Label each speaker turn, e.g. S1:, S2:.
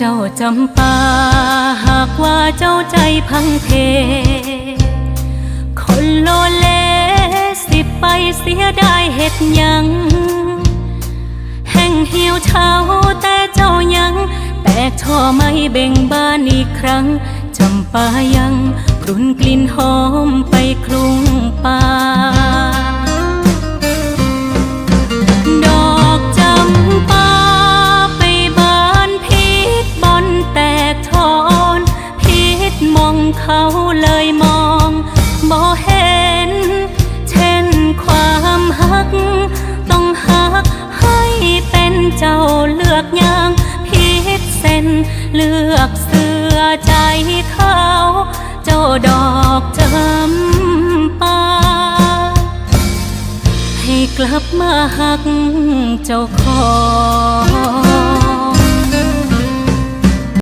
S1: เจ้าจำปาหากว่าเจ้าใจพังเพ คนโลเลสิไปเสียได้เห็ดหยัง แห่งเหี่ยวเช้าแต่เจ้ายัง แตกช่อไม่เบ่งบานอีกครั้งจำปายังกลุ่นกลิ่นหอมไป เขาเลยมองบ่เห็น เช่นความหัก ต้องหักให้เป็นเจ้าเลือกอย่างพิษเส้น เลือกเสือใจเขา เจ้าดอกจำปาให้กลับมาหักเจ้าของ